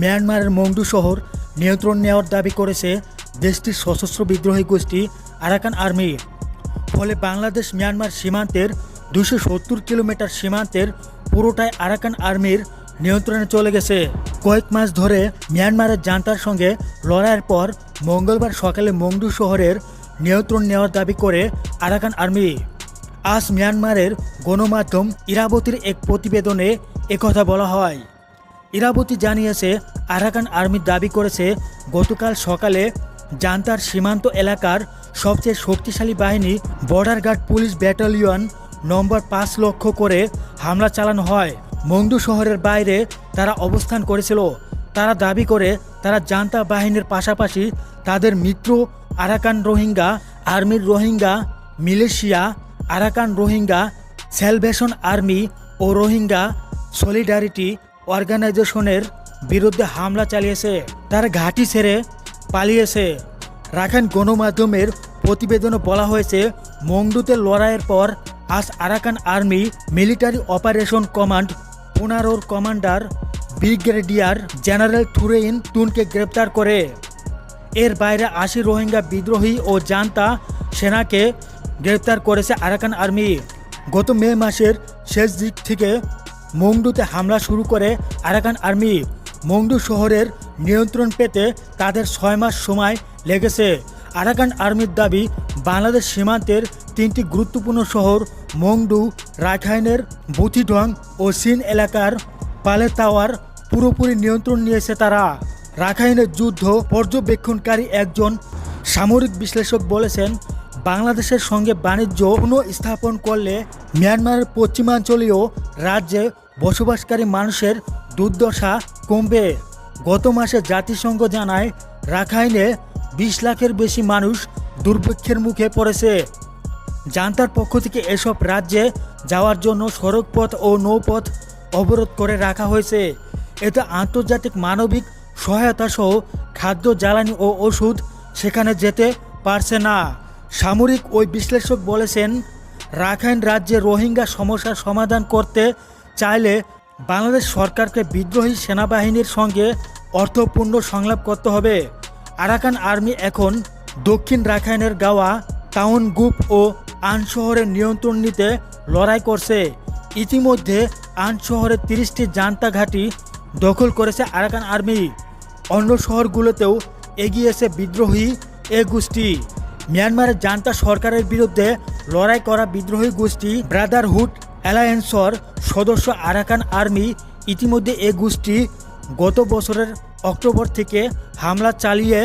মিয়ানমারের মংডু শহর নিয়ন্ত্রণ নেওয়ার দাবি করেছে দেশটির সশস্ত্র বিদ্রোহী গোষ্ঠী আরাকান আর্মি ফলে বাংলাদেশ মিয়ানমার সীমান্তের দুশো সত্তর কিলোমিটার সীমান্তের পুরোটাই আরাকান আর্মির নিয়ন্ত্রণে চলে গেছে। কয়েক মাস ধরে মিয়ানমারের জান্তার সঙ্গে লড়াইয়ের পর মঙ্গলবার সকালে মংডু শহরের নিয়ন্ত্রণ নেওয়ার দাবি করে আরাকান আর্মি আজ মিয়ানমারের গণমাধ্যম ইরাবতীর এক প্রতিবেদনে একথা বলা হয়। ইরাবতী জানিয়েছে, আরাকান আর্মি দাবি করেছে, গতকাল সকালে জান্তার সীমান্ত এলাকার সবচেয়ে শক্তিশালী বাহিনী border guard police battalion number পাঁচ লক্ষ্য করে হামলা চালানো হয়। মংদু শহরের বাইরে তারা অবস্থান করেছিল। তারা দাবি করে, তারা জান্তা বাহিনীর পাশাপাশি তাদের মিত্র আরাকান রোহিঙ্গা আর্মির Rohingya militia, Arakan Rohingya salvation army ও রোহিঙ্গা সলিডারিটি অর্গানাইজেশনের বিরুদ্ধে হামলা চালিয়েছে, তারা ঘাঁটি ছেড়ে পালিয়েছে। রাখাইন গণমাধ্যমের প্রতিবেদনে বলা হয়েছে, মংডুতে লড়াইয়ের পর আজ Arakan army military operation command, পুনারোর commander brigadier general Thurein তুনকে গ্রেপ্তার করে। এর বাইরে আশি রোহিঙ্গা বিদ্রোহী ও জান্তা সেনাকে গ্রেপ্তার করেছে আরাকান আর্মি। গত মে মাসের শেষ দিক থেকে মংডুতে হামলা শুরু করে আরাকান আর্মি। মংডু শহরের নিয়ন্ত্রণ পেতে তাদের ছয় মাস সময় লেগেছে। আরাকান আর্মির দাবি, বাংলাদেশ সীমান্তের তিনটি গুরুত্বপূর্ণ শহর মংডু, রাখাইনের বুথিডং ও সিন এলাকার পালে টাওয়ার পুরোপুরি নিয়ন্ত্রণ নিয়েছে তারা। রাখাইনের যুদ্ধ পর্যবেক্ষণকারী একজন সামরিক বিশ্লেষক বলেছেন বাংলাদেশের সঙ্গে বাণিজ্য পুনঃস্থাপন করলে মিয়ানমারের পশ্চিমাঞ্চলীয় রাজ্যে বসবাসকারী মানুষের দুর্দশা কমবে। গত মাসে জাতিসংঘ জানায়, রাখাইনে বিশ লাখের বেশি মানুষ দুর্ভিক্ষের মুখে পড়েছে। জান্তার পক্ষ থেকে এসব রাজ্যে যাওয়ার জন্য সড়কপথ ও নৌপথ অবরোধ করে রাখা হয়েছে। এতে আন্তর্জাতিক মানবিক সহায়তা সহ খাদ্য, জ্বালানি ও ওষুধ সেখানে যেতে পারছে না। সামরিক ওই বিশ্লেষক বলেছেন, রাখাইন রাজ্যে রোহিঙ্গা সমস্যার সমাধান করতে চাইলে বাংলাদেশ সরকারকে বিদ্রোহী সেনাবাহিনীর সঙ্গে অর্থপূর্ণ সংলাপ করতে হবে। আরাকান আর্মি এখন দক্ষিণ রাখাইনের গাওয়া টাউন গ্রুপ ও আন শহরের নিয়ন্ত্রণ নিতে লড়াই করছে। ইতিমধ্যে আন শহরের তিরিশটি জান্তা ঘাঁটি দখল করেছে আরাকান আর্মি। অন্য শহরগুলোতেও এগিয়েছে বিদ্রোহী এ গোষ্ঠী। মিয়ানমারের জান্তা সরকারের বিরুদ্ধে লড়াই করা বিদ্রোহী গোষ্ঠী ব্রাদারহুড অ্যালায়েন্সর সদস্য আরাকান আর্মি ইতিমধ্যে এ গোষ্ঠী গত বছরের অক্টোবর থেকে হামলা চালিয়ে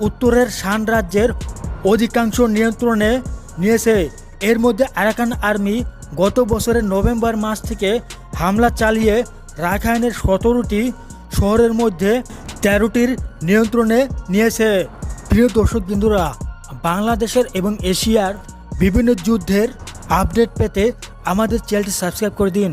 উত্তরের শান রাজ্যের অধিকাংশ নিয়ন্ত্রণে নিয়েছে। এর মধ্যে আরাকান আর্মি গত বছরের নভেম্বর মাস থেকে হামলা চালিয়ে রাখাইনের সতেরোটি শহরের মধ্যে তেরোটির নিয়ন্ত্রণে নিয়েছে। প্রিয় দর্শক বিন্দুরা বাংলাদেশের এবং এশিয়ার বিভিন্ন যুদ্ধের আপডেট পেতে আমাদের চ্যানেলটি সাবস্ক্রাইব করে দিন।